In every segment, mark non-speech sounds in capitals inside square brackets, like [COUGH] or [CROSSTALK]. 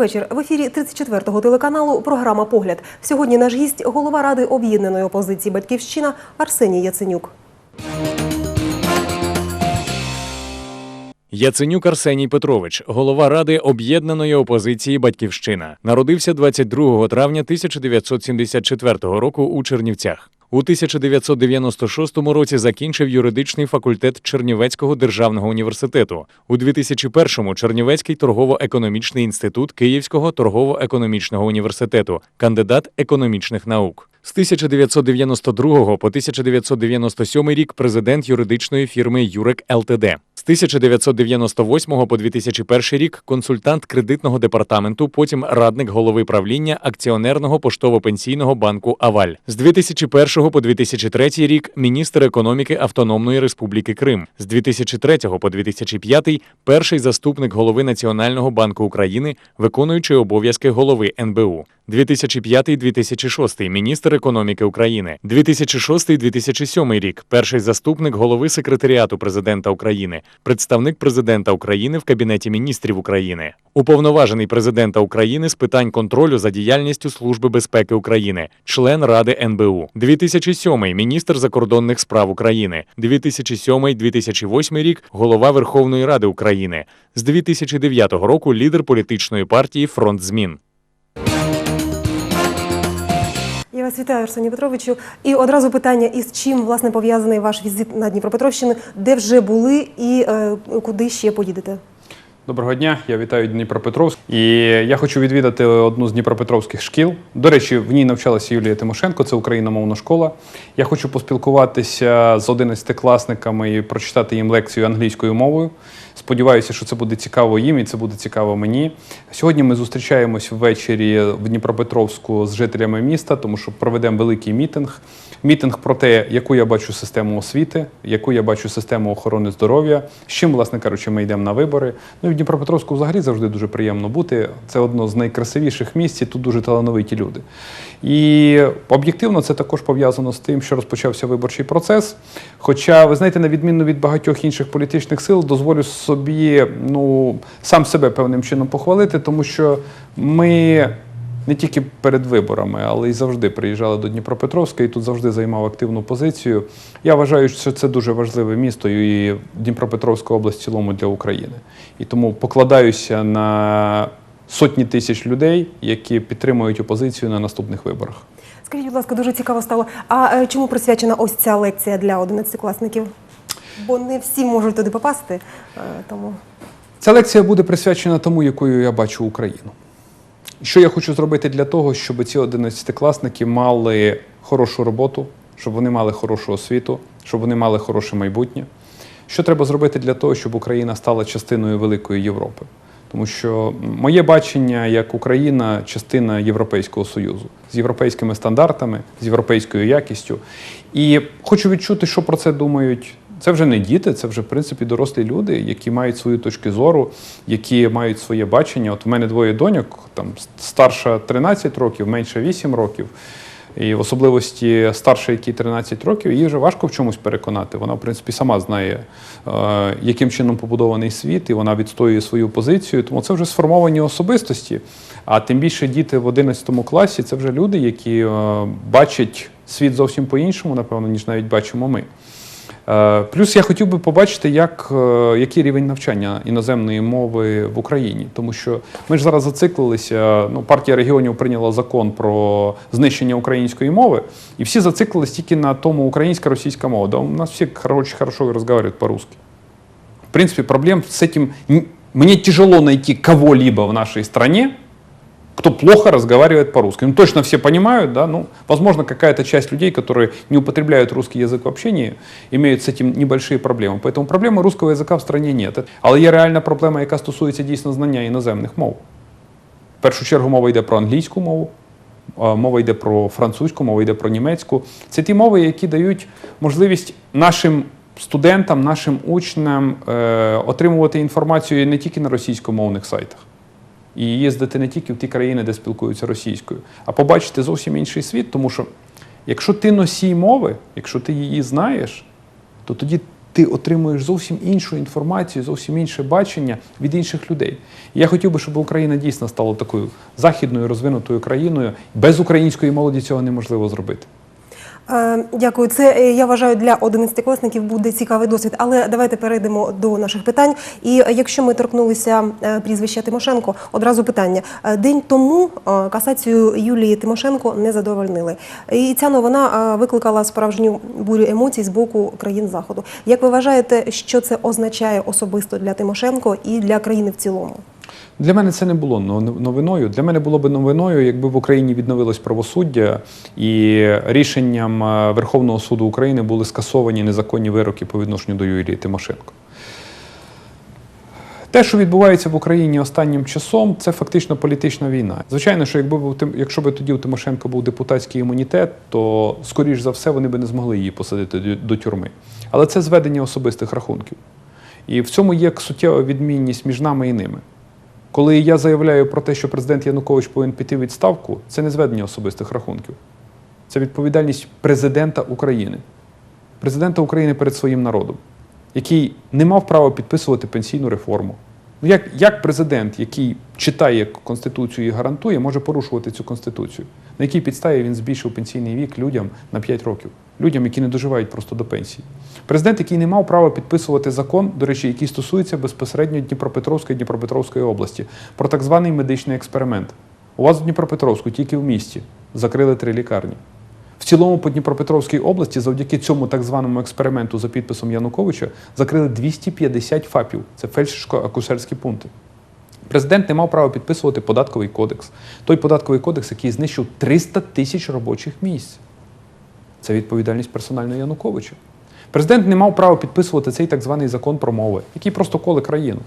Вечір. В ефірі 34-го телеканалу програма Погляд. Сьогодні наш гість голова ради об'єднаної опозиції Батьківщина Арсеній Яценюк. Яценюк Арсеній Петрович, голова Ради об'єднаної опозиції Батьківщина, народився 22 травня 1974 року у Чернівцях. У 1996 році закінчив юридичний факультет Чернівецького державного університету. У 2001-му Чернівецький торгово-економічний інститут Київського торгово-економічного університету, кандидат економічних наук. З 1992 по 1997 рік президент юридичної фірми Юрек ЛТД. З 1998 по 2001 рік консультант кредитного департаменту, потім радник голови правління акціонерного поштово-пенсійного банку Аваль. З 2001 по 2003 рік міністр економіки Автономної Республіки Крим. З 2003 по 2005 перший заступник голови Національного банку України, виконуючий обов'язки голови НБУ. 2005-2006 міністр економіки України, 2006-2007 рік. Перший заступник голови секретаріату президента України, представник президента України в кабінеті міністрів України, уповноважений президента України з питань контролю за діяльністю Служби безпеки України, член Ради НБУ, 2007 міністр закордонних справ України, 2007-2008 рік голова Верховної Ради України, з 2009 року лідер політичної партії Фронт змін. Вас вітаю, Арсеній Петровичу. І одразу питання: із чим власне пов'язаний ваш візит на Дніпропетровщину, де вже були і е, куди ще поїдете? Доброго дня, я вітаю Дніпропетровськ. І я хочу відвідати одну з дніпропетровських шкіл. До речі, в ній навчалася Юлія Тимошенко, це україномовна школа. Я хочу поспілкуватися з 11-класниками і прочитати їм лекцію англійською мовою. Сподіваюся, що це буде цікаво їм і це буде цікаво мені. Сьогодні ми зустрічаємось ввечері в Дніпропетровську з жителями міста, тому що проведемо великий мітинг. Мітинг про те, яку я бачу систему освіти, яку я бачу систему охорони здоров'я, з чим, власне кажучи, ми йдемо на вибори. Ну і в Дніпропетровську взагалі завжди дуже приємно бути. Це одно з найкрасивіших місць, і тут дуже талановиті люди. І об'єктивно це також пов'язано з тим, що розпочався виборчий процес. Хоча, ви знаєте, на відміну від багатьох інших політичних сил, дозволю собі ну, сам себе певним чином похвалити, тому що ми не тільки перед виборами, але й завжди приїжджали до Дніпропетровська і тут завжди займав активну позицію. Я вважаю, що це дуже важливе місто і Дніпропетровська область в цілому для України. І тому покладаюся на сотні тисяч людей, які підтримують опозицію на наступних виборах. Скажіть, будь ласка, дуже цікаво стало. А е, чому присвячена ось ця лекція для 11-класників? Бо не всі можуть туди попасти, е, тому. Ця лекція буде присвячена тому, якою я бачу Україну. Що я хочу зробити для того, щоб ці 11-класники мали хорошу роботу, щоб вони мали хорошу освіту, щоб вони мали хороше майбутнє. Що треба зробити для того, щоб Україна стала частиною великої Європи? Тому що моє бачення як Україна частина Європейського Союзу з європейськими стандартами, з європейською якістю. І хочу відчути, що про це думають. Це вже не діти, це вже в принципі дорослі люди, які мають свою точку зору, які мають своє бачення. От у мене двоє доньок, там старша 13 років, менша 8 років. І в особливості старша, якій 13 років, її вже важко в чомусь переконати. Вона, в принципі, сама знає, е, яким чином побудований світ, і вона відстоює свою позицію. Тому це вже сформовані особистості. А тим більше діти в 11 класі це вже люди, які е, бачать світ зовсім по-іншому, напевно, ніж навіть бачимо ми. Е, Плюс я хотів би побачити, як, е, який рівень навчання іноземної мови в Україні, тому що ми ж зараз зациклилися. Ну, партія регіонів прийняла закон про знищення української мови, і всі зациклились тільки на тому українська російська мова. Да, у нас всі короче, хорошо розмовляють по-русски. В принципе, проблем этим н- мне тяжело найти кого-либо в нашей стране, кто плохо разговаривает по-русски. Ну, точно все понимают, да, ну, возможно, какая-то часть людей, которые не употребляют русский язык в общении, имеют с этим небольшие проблемы. Поэтому проблемы русского языка в стране нет. Але є реальна проблема, яка стосується дійсно знання іноземних мов. В першу чергу мова йде про англійську мову, а, мова йде про французьку, мова йде про німецьку. Це ті мови, які дають можливість нашим студентам, нашим учням е, отримувати інформацію не тільки на російськомовних сайтах. І їздити не тільки в ті країни, де спілкуються російською, а побачити зовсім інший світ, тому що якщо ти носій мови, якщо ти її знаєш, то тоді ти отримуєш зовсім іншу інформацію, зовсім інше бачення від інших людей. І я хотів би, щоб Україна дійсно стала такою західною розвинутою країною. Без української молоді цього неможливо зробити. Е, Дякую. Це е, я вважаю для 11-класників буде цікавий досвід. Але давайте перейдемо до наших питань. І е, якщо ми торкнулися прізвища Тимошенко, одразу питання. День тому касацію Юлії Тимошенко не задовольнили. І ця новина викликала справжню бурю емоцій з боку країн заходу. Як ви вважаєте, що це означає особисто для Тимошенко і для країни в цілому? Для мене це не було новиною. Для мене було б новиною, якби в Україні відновилось правосуддя і рішенням е, Верховного суду України були скасовані незаконні вироки по відношенню до Юлії Тимошенко. Те, що відбувається в Україні останнім часом, це фактично політична війна. Звичайно, що якби був якщо б тоді у Тимошенко був депутатський імунітет, то скоріш за все вони би не змогли її посадити до тюрми. Але це зведення особистих рахунків. І в цьому є суттєва відмінність між нами і ними. Коли я заявляю про те, що президент Янукович повинен піти в відставку, це не зведення особистих рахунків. Це відповідальність президента України, президента України перед своїм народом, який не мав права підписувати пенсійну реформу. Ну як, як президент, який читає Конституцію і гарантує, може порушувати цю Конституцію? На якій підставі він збільшив пенсійний вік людям на 5 років, людям, які не доживають просто до пенсії? Президент, який не мав права підписувати закон, до речі, який стосується безпосередньо Дніпропетровської Дніпропетровської області, про так званий медичний експеримент. У вас в Дніпропетровську, тільки в місті, закрили три лікарні. В цілому по Дніпропетровській області завдяки цьому так званому експерименту за підписом Януковича закрили 250 ФАПів. Це фельдшерсько-акушерські пункти. Президент не мав права підписувати податковий кодекс. Той податковий кодекс, який знищив 300 тисяч робочих місць. Це відповідальність персонально Януковича. Президент не мав права підписувати цей так званий закон про мови, який просто коле країну.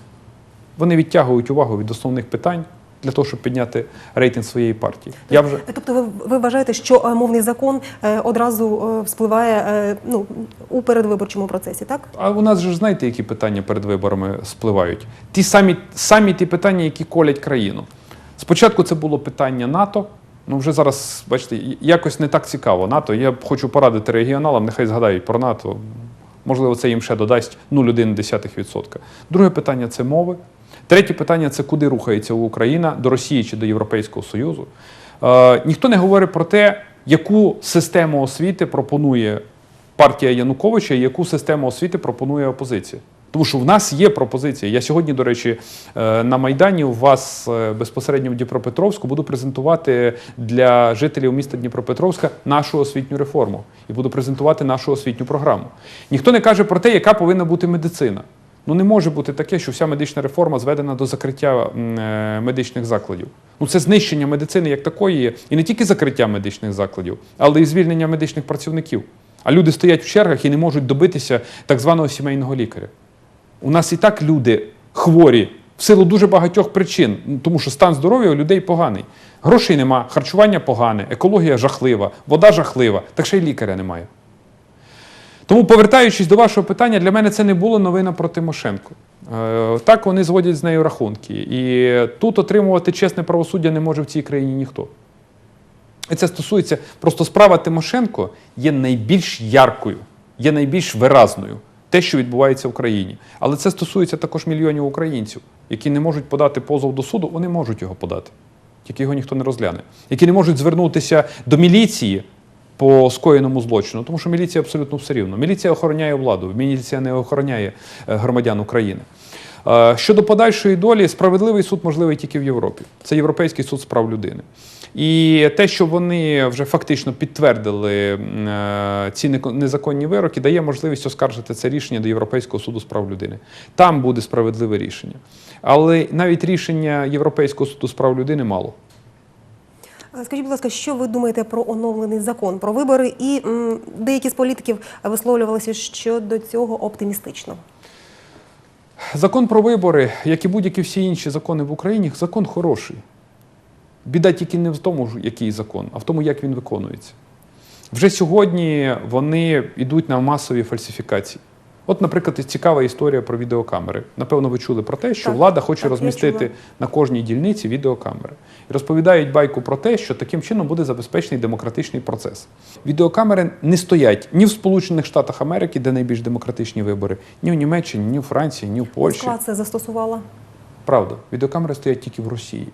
Вони відтягують увагу від основних питань для того, щоб підняти рейтинг своєї партії. Я вже Тобто, ви, ви вважаєте, що е, мовний закон е, одразу е, вспливає ну, у передвиборчому процесі, так? А у нас же ж знаєте, які питання перед виборами спливають? Ті самі, самі ті питання, які колять країну. Спочатку це було питання НАТО. Ну, вже зараз, бачите, якось не так цікаво. НАТО. Я хочу порадити регіоналам, нехай згадають про НАТО. Можливо, це їм ще додасть 0,1%. Друге питання це мови. Третє питання це куди рухається Україна до Росії чи до Європейського Союзу. Е, ніхто не говорить про те, яку систему освіти пропонує партія Януковича і яку систему освіти пропонує опозиція. Тому що в нас є пропозиція. Я сьогодні, до речі, е, на Майдані у вас е, безпосередньо в Дніпропетровську буду презентувати для жителів міста Дніпропетровська нашу освітню реформу і буду презентувати нашу освітню програму. Ніхто не каже про те, яка повинна бути медицина. Ну не може бути таке, що вся медична реформа зведена до закриття е, медичних закладів. Ну це знищення медицини як такої, і не тільки закриття медичних закладів, але й звільнення медичних працівників. А люди стоять в чергах і не можуть добитися так званого сімейного лікаря. У нас і так люди хворі в силу дуже багатьох причин, тому що стан здоров'я у людей поганий. Грошей нема, харчування погане, екологія жахлива, вода жахлива, так ще й лікаря немає. Тому, повертаючись до вашого питання, для мене це не було новина про Тимошенко. Е, Так вони зводять з нею рахунки. І тут отримувати чесне правосуддя не може в цій країні ніхто. І це стосується просто справа Тимошенко є найбільш яркою, є найбільш виразною. Те, що відбувається в країні. Але це стосується також мільйонів українців, які не можуть подати позов до суду, вони можуть його подати. Тільки його ніхто не розгляне. Які не можуть звернутися до міліції по скоєному злочину, тому що міліція абсолютно все рівно. Міліція охороняє владу, міліція не охороняє е, громадян України. Е, Щодо подальшої долі, справедливий суд можливий тільки в Європі. Це Європейський суд з прав людини. І те, що вони вже фактично підтвердили е, ці незаконні вироки, дає можливість оскаржити це рішення до Європейського суду з прав людини. Там буде справедливе рішення. Але навіть рішення Європейського суду з прав людини мало. Е, Скажіть, будь ласка, що ви думаєте про оновлений закон про вибори? І деякі з політиків висловлювалися щодо цього оптимістично. Закон про вибори, як і будь-які всі інші закони в Україні, закон хороший. Біда тільки не в тому, який закон, а в тому, як він виконується. Вже сьогодні вони йдуть на масові фальсифікації. От, наприклад, цікава історія про відеокамери. Напевно, ви чули про те, що Так, влада хоче так, розмістити на кожній дільниці відеокамери. І розповідають байку про те, що таким чином буде забезпечений демократичний процес. Відеокамери не стоять ні в Сполучених Штатах Америки, де найбільш демократичні вибори, ні в Німеччині, ні в Франції, ні в Польщі. Москва це застосувала. Правда, відеокамери стоять тільки в Росії.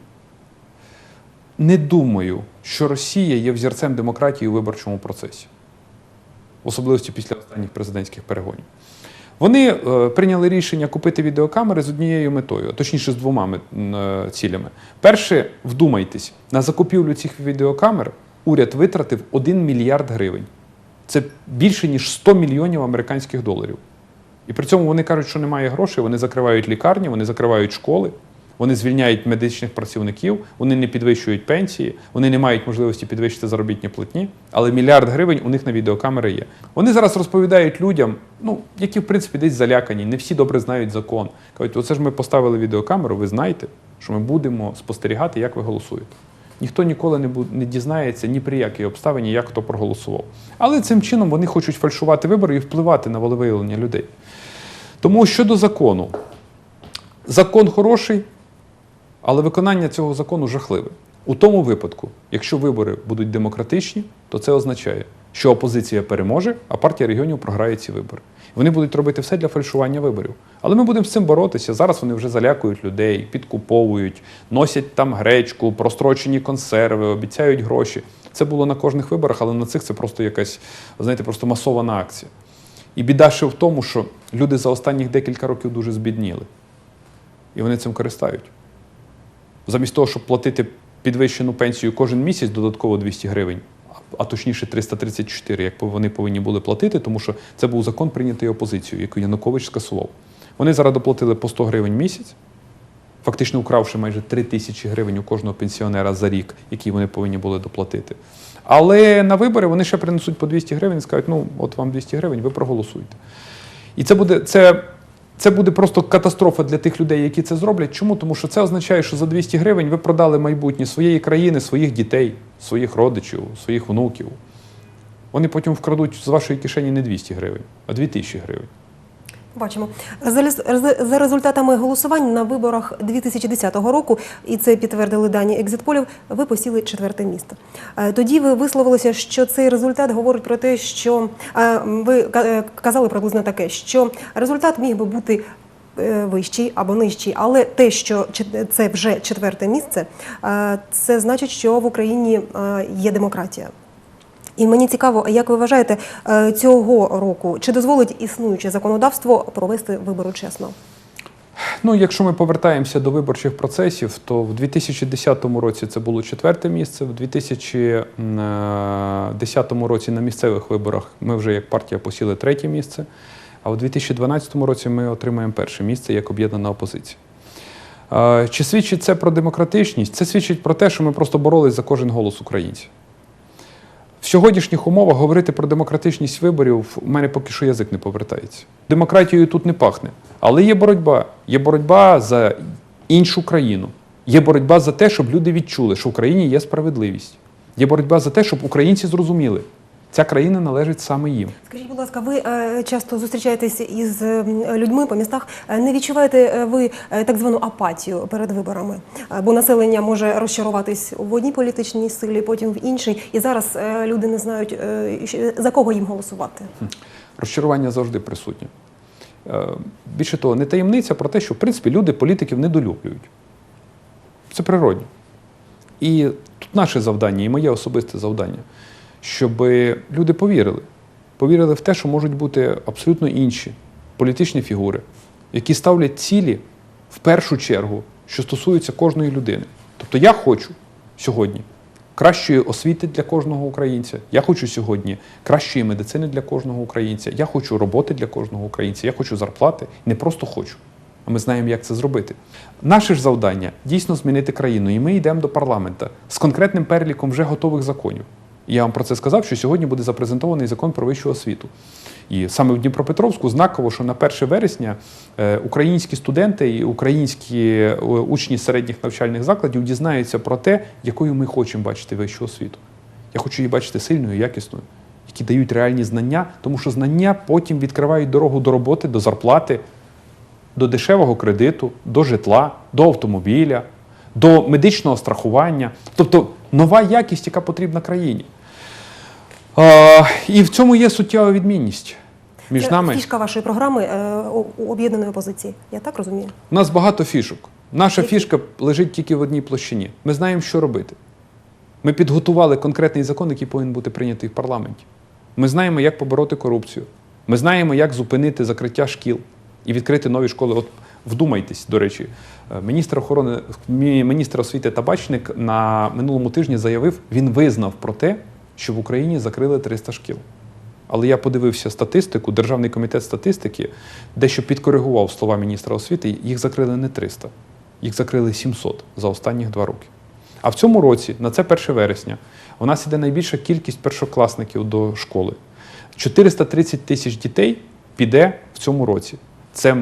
Не думаю, що Росія є взірцем демократії у виборчому процесі, особливості після останніх президентських перегонів. Вони е, прийняли рішення купити відеокамери з однією метою, а точніше з двома е, цілями. Перше, вдумайтесь, на закупівлю цих відеокамер уряд витратив 1 мільярд гривень. Це більше ніж 100 мільйонів американських доларів. І при цьому вони кажуть, що немає грошей, вони закривають лікарні, вони закривають школи, вони звільняють медичних працівників, вони не підвищують пенсії, вони не мають можливості підвищити заробітні платні, але мільярд гривень у них на відеокамери є. Вони зараз розповідають людям, ну, які в принципі десь залякані, не всі добре знають закон. Кажуть, оце ж ми поставили відеокамеру, ви знаєте, що ми будемо спостерігати, як ви голосуєте. Ніхто ніколи не бу- не дізнається ні при якій обставині, як хто проголосував. Але цим чином вони хочуть фальшувати вибори і впливати на волевиявлення людей. Тому щодо закону, закон хороший, але виконання цього закону жахливе. У тому випадку, якщо вибори будуть демократичні, то це означає, що опозиція переможе, а партія регіонів програє ці вибори. Вони будуть робити все для фальшування виборів. Але ми будемо з цим боротися. Зараз вони вже залякують людей, підкуповують, носять там гречку, прострочені консерви, обіцяють гроші. Це було на кожних виборах, але на цих це просто якась, знаєте, просто масована акція. І біда ще в тому, що люди за останніх декілька років дуже збідніли. І вони цим користають. Замість того, щоб платити підвищену пенсію кожен місяць додатково 200 гривень, а- точніше 334, як вони повинні були платити, тому що це був закон прийнятий опозицією, який Янукович скасував. Вони зараз доплатили по 100 гривень місяць, фактично вкравши майже 3 тисячі гривень у кожного пенсіонера за рік, які вони повинні були доплатити. Але на вибори вони ще принесуть по 200 гривень і скажуть, ну от вам 200 гривень, ви проголосуйте. І це буде, це, це буде просто катастрофа для тих людей, які це зроблять. Чому? Тому що це означає, що за 200 гривень ви продали майбутнє своєї країни, своїх дітей, своїх родичів, своїх внуків. Вони потім вкрадуть з вашої кишені не 200 гривень, а 2000 гривень. Бачимо за, результатами голосувань на виборах 2010 року, і це підтвердили дані екзитполів. Ви посіли четверте місце. Е, Тоді ви висловилися, що цей результат говорить про те, що е, ви е, казали приблизно таке, що результат міг би бути. Вищий або нижчий, але те, що це вже четверте місце, це значить, що в Україні є демократія. І мені цікаво, як ви вважаєте, е, цього року чи дозволить існуюче законодавство провести вибори чесно? Ну, якщо ми повертаємося до виборчих процесів, то в 2010 році це було четверте місце, в 2010 році на місцевих виборах ми вже як партія посіли третє місце, а у 2012 році ми отримаємо перше місце як об'єднана опозиція. Е, Чи свідчить це про демократичність? Це свідчить про те, що ми просто боролись за кожен голос українців. В сьогоднішніх умовах говорити про демократичність виборів у мене поки що язик не повертається. Демократією тут не пахне. Але є боротьба. Є боротьба за іншу країну. Є боротьба за те, щоб люди відчули, що в Україні є справедливість. Є боротьба за те, щоб українці зрозуміли, ця країна належить саме їм. Скажіть, будь ласка, ви е, часто зустрічаєтесь із е, людьми по містах. Е, Не відчуваєте ви так звану апатію перед виборами? Бо населення може розчаруватись в одній політичній силі, потім в іншій. І зараз люди не знають за кого їм голосувати. Розчарування завжди присутнє. Більше того, не таємниця про те, що в принципі люди політиків недолюблюють. Це природно. І тут наше завдання, і моє особисте завдання, щоб люди повірили. Повірили в те, що можуть бути абсолютно інші політичні фігури, які ставлять цілі в першу чергу, що стосуються кожної людини. Тобто я хочу сьогодні кращої освіти для кожного українця. Я хочу сьогодні кращої медицини для кожного українця. Я хочу роботи для кожного українця. Я хочу зарплати. Не просто хочу. А ми знаємо, як це зробити. Наше ж завдання дійсно змінити країну, і ми йдемо до парламента з конкретним переліком вже готових законів. Я вам про це сказав, що сьогодні буде запрезентований закон про вищу освіту. І саме в Дніпропетровську знаково, що на 1 вересня е, українські студенти і українські е, учні середніх навчальних закладів дізнаються про те, якою ми хочемо бачити вищу освіту. Я хочу її бачити сильною, якісною. які дають реальні знання, тому що знання потім відкривають дорогу до роботи, до зарплати, до дешевого кредиту, до житла, до автомобіля, до медичного страхування. Тобто нова якість, яка потрібна країні. Е, і в цьому є суттєва відмінність між Це нами. фішка вашої програми е, у об'єднаної опозиції. Я так розумію? У нас багато фішок. Наша Які? фішка лежить тільки в одній площині. Ми знаємо, що робити. Ми підготували конкретний закон, який повинен бути прийнятий в парламенті. Ми знаємо, як побороти корупцію. Ми знаємо, як зупинити закриття шкіл і відкрити нові школи. От вдумайтесь, до речі, е, міністр охорони, міністр освіти Табачник на минулому тижні заявив, він визнав про те, що в Україні закрили 300 шкіл. Але я подивився статистику, Державний комітет статистики дещо підкоригував слова міністра освіти, їх закрили не 300, їх закрили 700 за останніх два роки. А в цьому році, на це 1 вересня, у нас іде найбільша кількість першокласників до школи. 430 тисяч дітей піде в цьому році. Це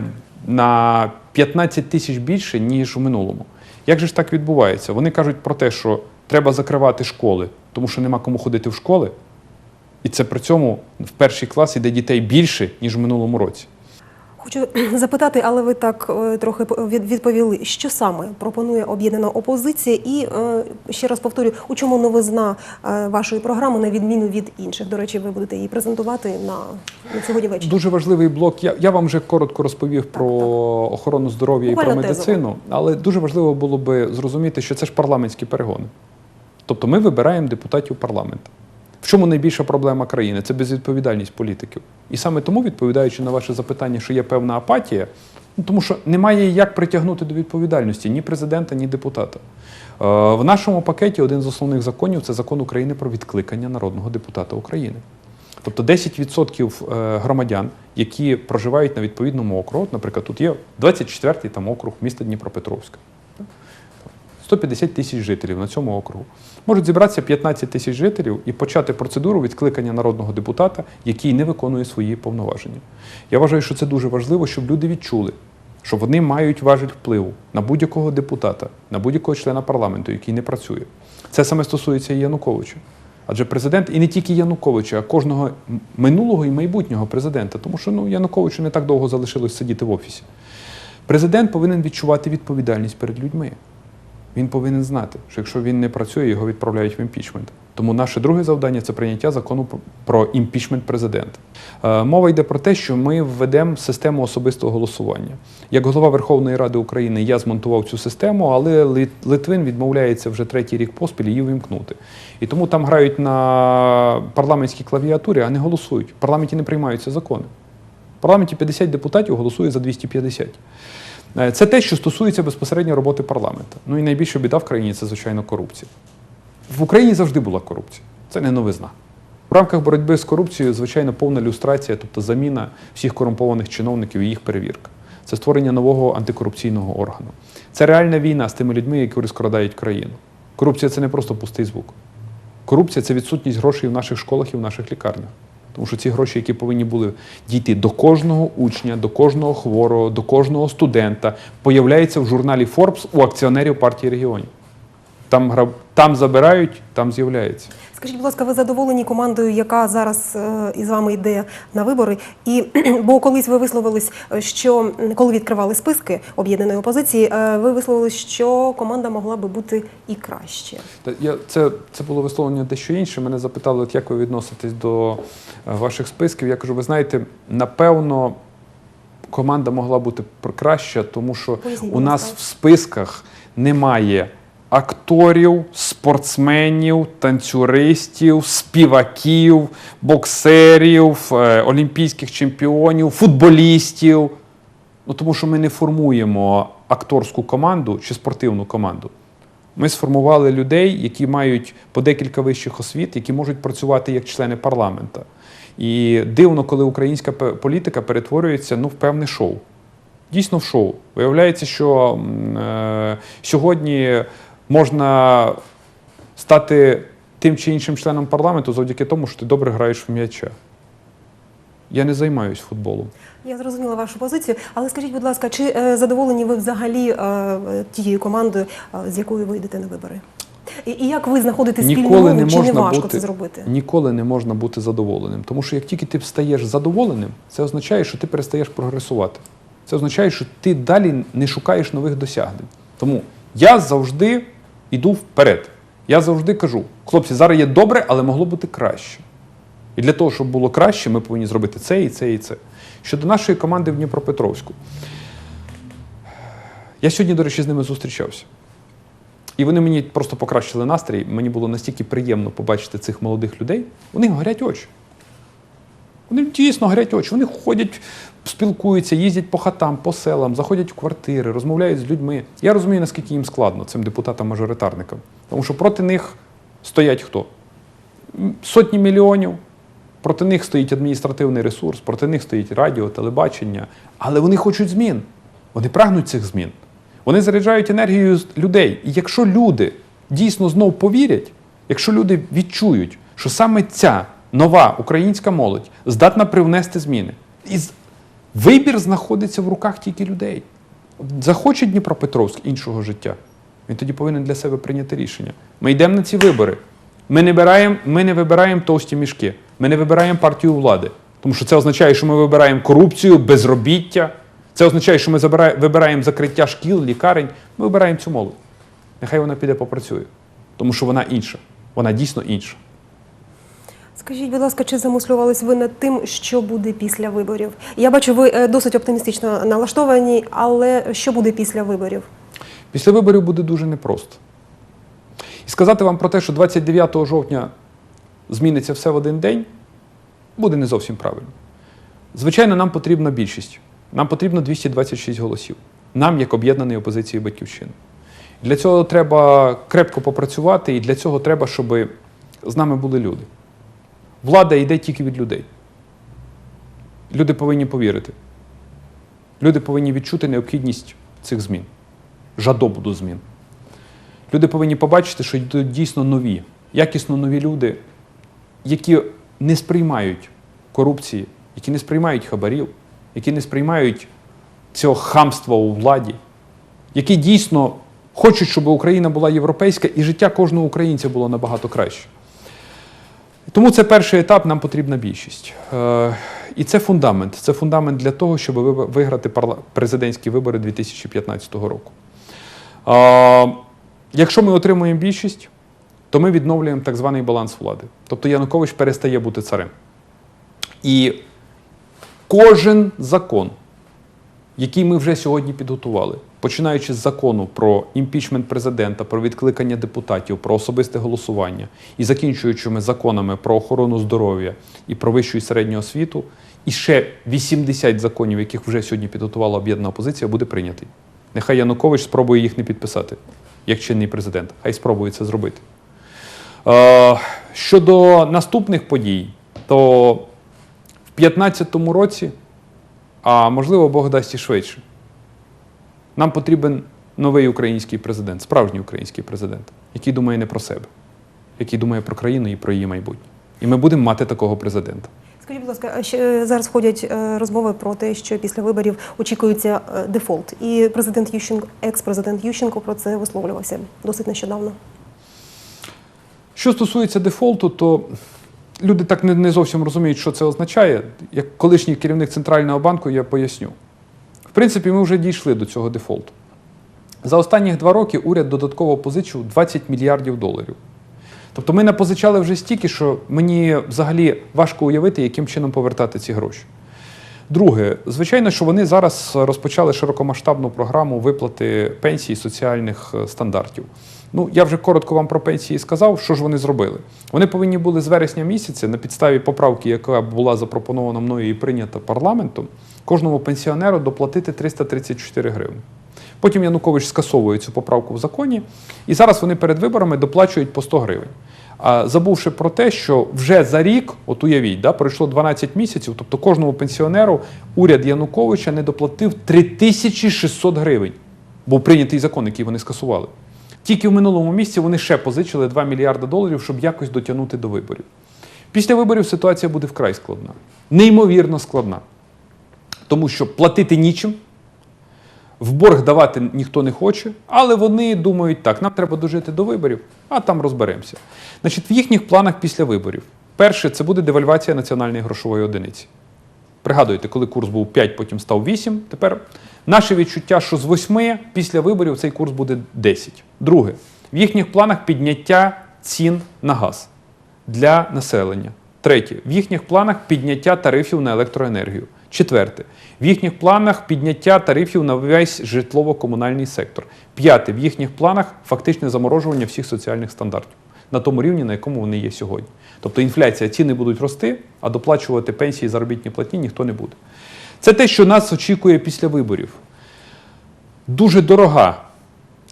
на 15 тисяч більше, ніж у минулому. Як же ж так відбувається? Вони кажуть про те, що треба закривати школи, тому що нема кому ходити в школи. І це при цьому в перший клас іде дітей більше, ніж в минулому році. Хочу [CLEARS THROAT] запитати, але ви так е, трохи по- відповіли, що саме пропонує об'єднана опозиція, і е, ще раз повторю, у чому новизна е, вашої програми на відміну від інших. До речі, ви будете її презентувати на, на сьогодні ввечері. Дуже важливий блок. Я, я вам вже коротко розповів про охорону здоров'я і про медицину, але дуже важливо було би зрозуміти, що це ж парламентські перегони. Тобто ми вибираємо депутатів парламенту. В чому найбільша проблема країни? Це безвідповідальність політиків. І саме тому, відповідаючи на ваше запитання, що є певна апатія, ну, тому що немає як притягнути до відповідальності ні президента, ні депутата. Е, в нашому пакеті один з основних законів це закон України про відкликання народного депутата України. Тобто 10% е, громадян, які проживають на відповідному округу, наприклад, тут є 24-й там округ міста Дніпропетровська. 150 тисяч жителів на цьому округу. Можуть зібратися 15 тисяч жителів і почати процедуру відкликання народного депутата, який не виконує свої повноваження. Я вважаю, що це дуже важливо, щоб люди відчули, що вони мають важіль впливу на будь-якого депутата, на будь-якого члена парламенту, який не працює. Це саме стосується і Януковича. Адже президент, і не тільки Януковича, а кожного минулого і майбутнього президента, тому що ну, Януковичу не так довго залишилось сидіти в офісі. Президент повинен відчувати відповідальність перед людьми. Він повинен знати, що якщо він не працює, його відправляють в імпічмент. Тому наше друге завдання це прийняття закону про- імпічмент президента. Е, Мова йде про те, що ми введемо систему особистого голосування. Як голова Верховної Ради України я змонтував цю систему, але Литвин відмовляється вже третій рік поспіль її вимкнути. І тому там грають на парламентській клавіатурі, а не голосують. В парламенті не приймаються закони. В парламенті 50 депутатів голосує за 250. Е, Це те, що стосується безпосередньо роботи парламенту. Ну і найбільша біда в країні це, звичайно, корупція. В Україні завжди була корупція. Це не новизна. В рамках боротьби з корупцією, звичайно, повна люстрація, тобто заміна всіх корумпованих чиновників і їх перевірка. Це створення нового антикорупційного органу. Це реальна війна з тими людьми, які розкрадають країну. Корупція це не просто пустий звук. Корупція це відсутність грошей в наших школах і в наших лікарнях. Тому що ці гроші, які повинні були дійти до кожного учня, до кожного хворого, до кожного студента, появляються в журналі Forbes у акціонерів партії регіонів. Там, граб- там забирають, там з'являється. Скажіть, будь ласка, ви задоволені командою, яка зараз е, із вами йде на вибори? І [CLEARS THROAT] бо колись ви висловились, е, що коли відкривали списки об'єднаної опозиції, е, ви висловились, що команда могла би бути і краще. Та Я, це, це було висловлення дещо інше. Мене запитали, от як ви відноситесь до ваших списків. Я кажу, ви знаєте, напевно, команда могла бути краща, тому що Поясніть, у нас в списках немає акторів, спортсменів, танцюристів, співаків, боксерів, е, олімпійських чемпіонів, футболістів. Ну, тому що ми не формуємо акторську команду чи спортивну команду. Ми сформували людей, які мають по декілька вищих освіт, які можуть працювати як члени парламента. І дивно, коли українська політика перетворюється ну, в певне шоу. Дійсно в шоу. Виявляється, що е, сьогодні можна стати тим чи іншим членом парламенту завдяки тому, що ти добре граєш в м'яча. Я не займаюся футболом. Я зрозуміла вашу позицію, але скажіть, будь ласка, чи е, задоволені ви взагалі е, тією командою, е, з якою ви йдете на вибори? І, і як ви знаходите спільну Ніколи мову, не чи не можна важко бути це зробити? ніколи не можна бути задоволеним. Тому що як тільки ти стаєш задоволеним, це означає, що ти перестаєш прогресувати. Це означає, що ти далі не шукаєш нових досягнень. Тому я завжди йду вперед. Я завжди кажу: хлопці, зараз є добре, але могло бути краще. І для того, щоб було краще, ми повинні зробити це і це і це. Щодо нашої команди в Дніпропетровську. Я сьогодні, до речі, з ними зустрічався. І вони мені просто покращили настрій. Мені було настільки приємно побачити цих молодих людей. У них горять очі. Вони дійсно горять очі. Вони ходять, спілкуються, їздять по хатам, по селам, заходять в квартири, розмовляють з людьми. Я розумію, наскільки їм складно, цим депутатам-мажоритарникам. Тому що проти них стоять хто? Сотні мільйонів. Проти них стоїть адміністративний ресурс, проти них стоїть радіо, телебачення. Але вони хочуть змін. Вони прагнуть цих змін. Вони заряджають енергію людей. І якщо люди дійсно знов повірять, якщо люди відчують, що саме ця нова українська молодь здатна привнести зміни, і вибір знаходиться в руках тільки людей. Захоче Дніпропетровськ іншого життя, він тоді повинен для себе прийняти рішення. Ми йдемо на ці вибори. Ми не, вибираємо, ми не вибираємо товсті мішки, ми не вибираємо партію влади. Тому що це означає, що ми вибираємо корупцію, безробіття. Це означає, що ми вибираємо закриття шкіл, лікарень. Ми вибираємо цю молодь. Нехай вона піде попрацює, тому що вона інша. Вона дійсно інша. Скажіть, будь ласка, чи замислювались ви над тим, що буде після виборів? Я бачу, ви е, досить оптимістично налаштовані, але що буде після виборів? Після виборів буде дуже непросто. І сказати вам про те, що 29 жовтня зміниться все в один день, буде не зовсім правильно. Звичайно, нам потрібна більшість. Нам потрібно 226 голосів. Нам, як об'єднаної опозиції Батьківщини. Для цього треба крепко попрацювати, і для цього треба, щоб з нами були люди. Влада йде тільки від людей. Люди повинні повірити. Люди повинні відчути необхідність цих змін жадобуду змін. Люди повинні побачити, що йдуть дійсно нові, якісно нові люди, які не сприймають корупції, які не сприймають хабарів, які не сприймають цього хамства у владі, які дійсно хочуть, щоб Україна була європейська і життя кожного українця було набагато краще. Тому це перший етап, нам потрібна більшість. Е, І це фундамент. Це фундамент для того, щоб виграти президентські вибори 2015 року. Е, Якщо ми отримуємо більшість, то ми відновлюємо так званий баланс влади. Тобто Янукович перестає бути царем. І кожен закон, який ми вже сьогодні підготували, починаючи з закону про імпічмент президента, про відкликання депутатів, про особисте голосування, і закінчуючими законами про охорону здоров'я і про вищу і середню освіту, і ще 80 законів, яких вже сьогодні підготувала об'єднана опозиція, буде прийнятий. Нехай Янукович спробує їх не підписати, як чинний президент. Хай спробує це зробити. Е, щодо наступних подій, то в 2015 році, а можливо, Бог дасть і швидше, нам потрібен новий український президент, справжній український президент, який думає не про себе, який думає про країну і про її майбутнє. І ми будемо мати такого президента. Скажіть, будь ласка, ще зараз ходять е, розмови про те, що після виборів очікується е, дефолт. І президент Ющенко, екс-президент Ющенко про це висловлювався досить нещодавно. Що стосується дефолту, то люди так не, не зовсім розуміють, що це означає. Як колишній керівник центрального банку, я поясню. В принципі, ми вже дійшли до цього дефолту. За останні два роки уряд додатково позичив 20 мільярдів доларів. Тобто ми напозичали вже стільки, що мені взагалі важко уявити, яким чином повертати ці гроші. Друге, звичайно, що вони зараз розпочали широкомасштабну програму виплати пенсій соціальних е, стандартів. Ну, я вже коротко вам про пенсії сказав, що ж вони зробили. Вони повинні були з вересня місяця на підставі поправки, яка була запропонована мною і прийнята парламентом, кожному пенсіонеру доплатити 334 гривні. Потім Янукович скасовує цю поправку в законі, і зараз вони перед виборами доплачують по 100 гривень. А забувши про те, що вже за рік, от уявіть, да, пройшло 12 місяців, тобто кожному пенсіонеру уряд Януковича не доплатив 3600 гривень. Був прийнятий закон, який вони скасували. Тільки в минулому місяці вони ще позичили 2 мільярди доларів, щоб якось дотягнути до виборів. Після виборів ситуація буде вкрай складна, неймовірно складна. Тому що платити нічим, В борг давати ніхто не хоче, але вони думають так: нам треба дожити до виборів, а там розберемося. Значить, в їхніх планах після виборів. Перше, це буде девальвація національної грошової одиниці. Пригадуєте, коли курс був 5, потім став 8. Тепер наше відчуття, що з 8 після виборів цей курс буде 10. Друге, в їхніх планах підняття цін на газ для населення. Третє, в їхніх планах підняття тарифів на електроенергію. Четверте, в їхніх планах підняття тарифів на весь житлово-комунальний сектор. П'яте, в їхніх планах фактичне заморожування всіх соціальних стандартів на тому рівні, на якому вони є сьогодні. Тобто інфляція, ціни будуть рости, а доплачувати пенсії, заробітні платні ніхто не буде. Це те, що нас очікує після виборів. Дуже дорога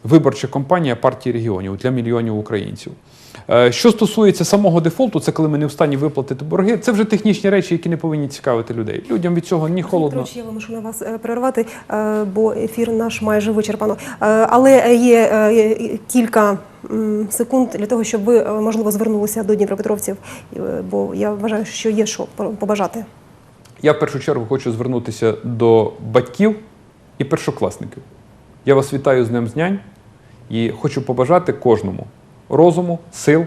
виборча кампанія партії регіонів для мільйонів українців. Е, Що стосується самого дефолту, це коли ми не в стані виплатити борги. Це вже технічні речі, які не повинні цікавити людей. Людям від цього ні холодно. Петрович, я вимушена вас е, перервати, е, бо ефір наш майже вичерпано. Але є кілька секунд для того, щоб ви, можливо, звернулися до дніпропетровців, бо я вважаю, що є що побажати. Я в першу чергу хочу звернутися до батьків і першокласників. Я вас вітаю з Днем Знань і хочу побажати кожному розуму, сил,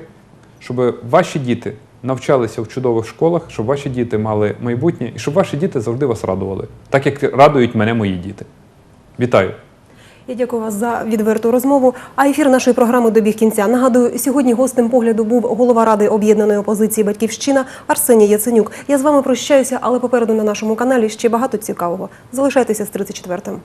щоб ваші діти навчалися в чудових школах, щоб ваші діти мали майбутнє і щоб ваші діти завжди вас радували, так як радують мене мої діти. Вітаю! Я дякую вас за відверту розмову. А ефір нашої програми добіг кінця. Нагадую, сьогодні гостем погляду був голова ради об'єднаної опозиції Батьківщина Арсеній Яценюк. Я з вами прощаюся, але попереду на нашому каналі ще багато цікавого. Залишайтеся з 34-м.